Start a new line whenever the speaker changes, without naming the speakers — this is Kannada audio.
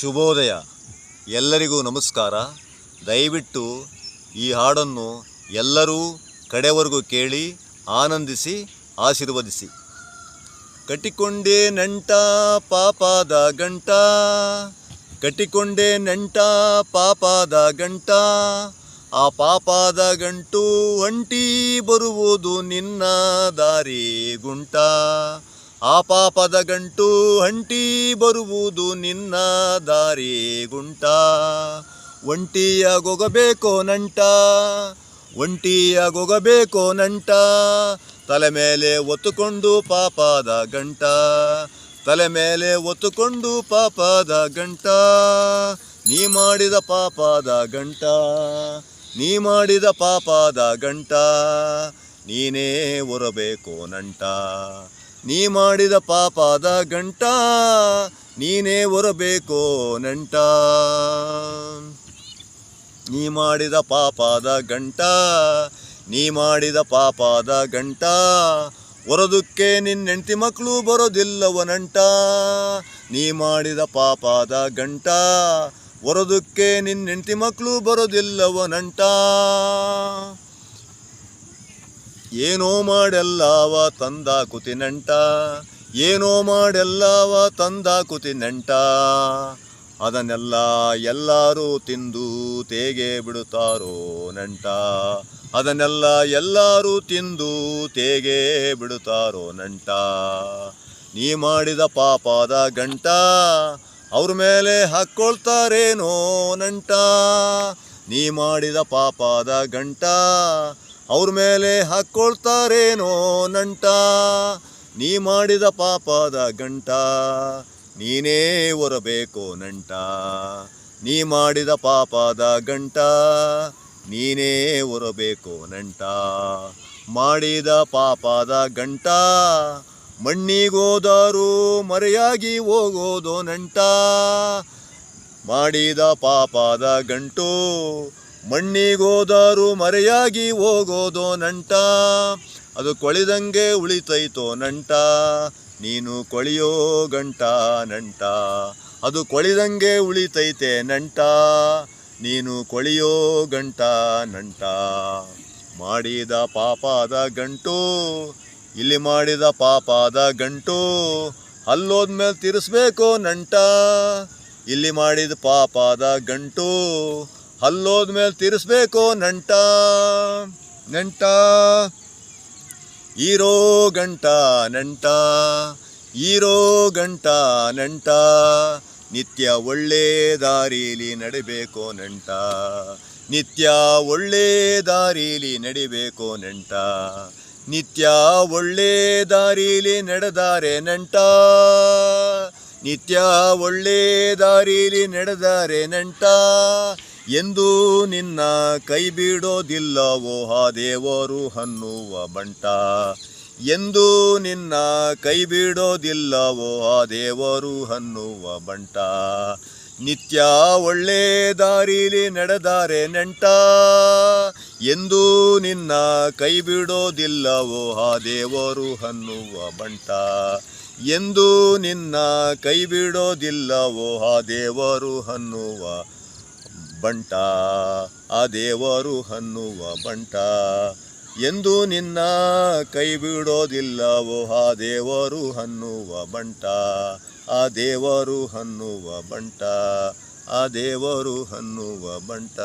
ಶುಭೋದಯ. ಎಲ್ಲರಿಗೂ ನಮಸ್ಕಾರ. ದಯವಿಟ್ಟು ಈ ಹಾಡನ್ನು ಎಲ್ಲರೂ ಕಡೆವರೆಗೂ ಕೇಳಿ ಆನಂದಿಸಿ, ಆಶೀರ್ವದಿಸಿ. ಕಟ್ಟಿಕೊಂಡೆ ನಂಟ, ಪಾಪದ ಗಂಟ. ಕಟ್ಟಿಕೊಂಡೆ ನಂಟ, ಪಾಪದ ಗಂಟ. ಆ ಪಾಪದ ಗಂಟು ಅಂಟಿ ಬರುವುದು ನಿನ್ನ ದಾರಿ ಗುಂಟ. ಆ ಪಾಪದ ಗಂಟು ಹಂಟಿ ಬರುವುದು ನಿನ್ನ ದಾರಿ ಗುಂಟ. ಒಂಟಿಯಾಗೋಗಬೇಕೋ ನಂಟ ಒಂಟಿಯಾಗೋಗಬೇಕೋ ನಂಟ. ತಲೆ ಮೇಲೆ ಒತ್ತುಕೊಂಡು ಪಾಪದ ಗಂಟ, ತಲೆ ಮೇಲೆ ಒತ್ತುಕೊಂಡು ಪಾಪದ ಗಂಟ. ನೀ ಮಾಡಿದ ಪಾಪದ ಗಂಟ, ನೀ ಮಾಡಿದ ಪಾಪದ ಗಂಟ, ನೀನೇ ಹೊರಬೇಕು ನಂಟ. ನೀ ಮಾಡಿದ ಪಾಪದ ಗಂಟ, ನೀನೇ ಹೊರಬೇಕೋ ನಂಟ. ನೀ ಮಾಡಿದ ಪಾಪದ ಗಂಟ, ನೀ ಮಾಡಿದ ಪಾಪದ ಗಂಟ, ಹೊರದಕ್ಕೆ ನಿನ್ನೆಂಟಿ ಮಕ್ಕಳು ಬರೋದಿಲ್ಲವ ನಂಟ. ನೀ ಮಾಡಿದ ಪಾಪದ ಗಂಟ, ಹೊರದಕ್ಕೆ ನಿನ್ನೆಂಟಿ ಮಕ್ಕಳು ಬರೋದಿಲ್ಲವ ನಂಟ. ಏನೋ ಮಾಡೆಲ್ಲಾವ ತಂದ ಕುತಿ ನಂಟ ಏನೋ ಮಾಡೆಲ್ಲಾವ ತಂದ ಕುತಿ ನಂಟ ಅದನ್ನೆಲ್ಲ ಎಲ್ಲರೂ ತಿಂದು ತೇಗೆ ಬಿಡುತ್ತಾರೋ ನಂಟ. ಅದನ್ನೆಲ್ಲ ಎಲ್ಲರೂ ತಿಂದು ತೇಗೆ ಬಿಡುತ್ತಾರೋ ನಂಟ. ನೀ ಮಾಡಿದ ಪಾಪದ ಗಂಟ, ಅವ್ರ ಮೇಲೆ ಹಾಕ್ಕೊಳ್ತಾರೇನೋ ನಂಟ. ನೀ ಮಾಡಿದ ಪಾಪದ ಗಂಟ ಅವ್ರ ಮೇಲೆ ಹಾಕ್ಕೊಳ್ತಾರೇನೋ ನಂಟ. ನೀ ಮಾಡಿದ ಪಾಪದ ಗಂಟ, ನೀನೇ ಹೊರಬೇಕು ನಂಟ. ನೀ ಮಾಡಿದ ಪಾಪದ ಗಂಟ, ನೀನೇ ಹೊರಬೇಕು ನಂಟ. ಮಾಡಿದ ಪಾಪದ ಗಂಟ, ಮಣ್ಣಿಗೋದರೂ ಮರೆಯಾಗಿ ಹೋಗೋದು ನಂಟ. ಮಾಡಿದ ಪಾಪದ ಗಂಟು ಮಣ್ಣಿಗೋದರು ಮರೆಯಾಗಿ ಹೋಗೋದು ನಂಟ, ಅದು ಕೊಳಿದಂಗೆ ಉಳಿತೈತೋ ನಂಟ, ನೀನು ಕೊಳಿಯೋ ಗಂಟ ನಂಟ, ಅದು ಕೊಳಿದಂಗೆ ಉಳಿತೈತೆ ನಂಟ, ನೀನು ಕೊಳಿಯೋ ಗಂಟ ನಂಟ. ಮಾಡಿದ ಪಾಪದ ಗಂಟು, ಇಲ್ಲಿ ಮಾಡಿದ ಪಾಪದ ಗಂಟು ಅಲ್ಲೋದ್ಮೇಲೆ ತಿರ್ಸ್ಬೇಕು ನಂಟ, ಇಲ್ಲಿ ಮಾಡಿದ ಪಾಪದ ಗಂಟು ಹಲ್ಲೋದ್ಮೇಲೆ ತಿರ್ಸ್ಬೇಕು, ನಂಟ. ನಂಟ. ಈರೋ ಗಂಟ, ನಂಟ. ಈರೋ ಗಂಟ, ನಂಟ. ನಿತ್ಯ ಒಳ್ಳೆ ದಾರೀಲಿ ನಡಿಬೇಕು, ನಂಟ. ನಿತ್ಯ ಒಳ್ಳೆ ದಾರೀಲಿ ನಡಿಬೇಕು, ನಂಟ. ನಿತ್ಯ ಒಳ್ಳೆ ದಾರೀಲಿ ನಡೆದಾರೆ, ನಂಟ. ನಿತ್ಯ ಒಳ್ಳೆ ದಾರೀಲಿ ನಡೆದಾರೆ, ನಂಟ. ಎಂದು ನಿನ್ನ ಕೈ ಬಿಡೋದಿಲ್ಲವೋ ಆ ದೇವರು ಅನ್ನುವ ಬಂಟ. ಎಂದೂ ನಿನ್ನ ಕೈ ಬಿಡೋದಿಲ್ಲವೋ ಆ ದೇವರು ಅನ್ನುವ ಬಂಟ. ನಿತ್ಯ ಒಳ್ಳೆ ದಾರಿಲಿ ನಡೆದಾರೆ ನೆಂಟ. ಎಂದೂ ನಿನ್ನ ಕೈ ಬಿಡೋದಿಲ್ಲವೋ ಆ ದೇವರು ಅನ್ನುವ ಬಂಟ. ಎಂದೂ ನಿನ್ನ ಕೈ ಬಿಡೋದಿಲ್ಲವೋ ಆ ದೇವರು ಅನ್ನುವ ಬಂಟ, ಆ ದೇವರು ಹನ್ನುವ ಬಂಟ. ಎಂದು ನಿನ್ನ ಕೈ ಬಿಡೋದಿಲ್ಲವೋ, ಆ ದೇವರು ಹನ್ನುವ ಬಂಟ. ಆ ದೇವರು ಹನ್ನುವ ಬಂಟ, ಆ ದೇವರು ಹನ್ನುವ ಬಂಟ.